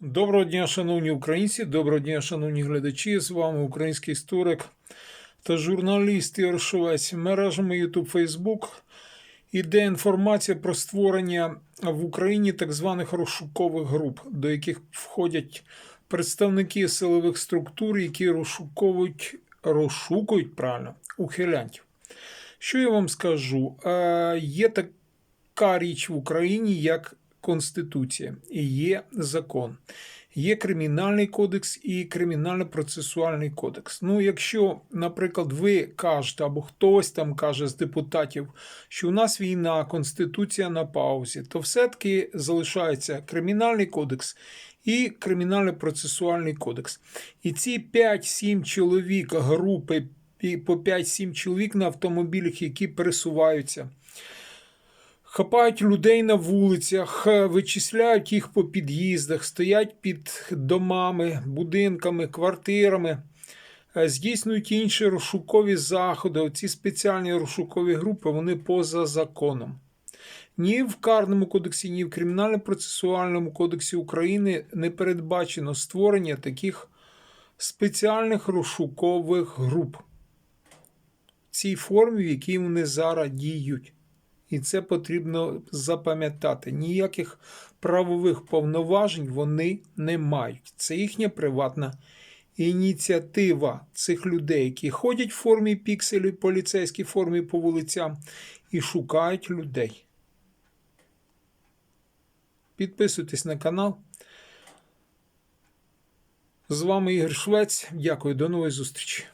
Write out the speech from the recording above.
Доброго дня, шановні українці, доброго дня, шановні глядачі. З вами український історик та журналіст Ігор Швець. Мережами YouTube Facebook іде інформація про створення в Україні так званих розшукових груп, до яких входять представники силових структур, які розшуковують, розшукують правильно ухилянтів. Що я вам скажу? Е, Є така річ в Україні, як Конституція і є закон. Є кримінальний кодекс і кримінально-процесуальний кодекс. Ну, якщо, наприклад, ви кажете, або хтось там каже з депутатів, що у нас війна, конституція на паузі, то все-таки залишається кримінальний кодекс і кримінально-процесуальний кодекс. І ці 5-7 чоловік групи, по 5-7 чоловік на автомобілях, які пересуваються. Хапають людей на вулицях, е, вичисляють їх по під'їздах, стоять під домами, будинками, квартирами, е, здійснюють інші розшукові заходи. Оці спеціальні розшукові групи вони поза законом. Ні в Карному кодексі, ні в Кримінально-процесуальному кодексі України не передбачено створення таких спеціальних розшукових груп в цій формі, в якій вони зараз діють. І це потрібно запам'ятати. Ніяких правових повноважень вони не мають. Це їхня приватна ініціатива цих людей, які ходять в формі пікселі, поліцейській формі по вулицям і шукають людей. Підписуйтесь на канал. З вами Ігор Швець. Дякую, до нової зустрічі.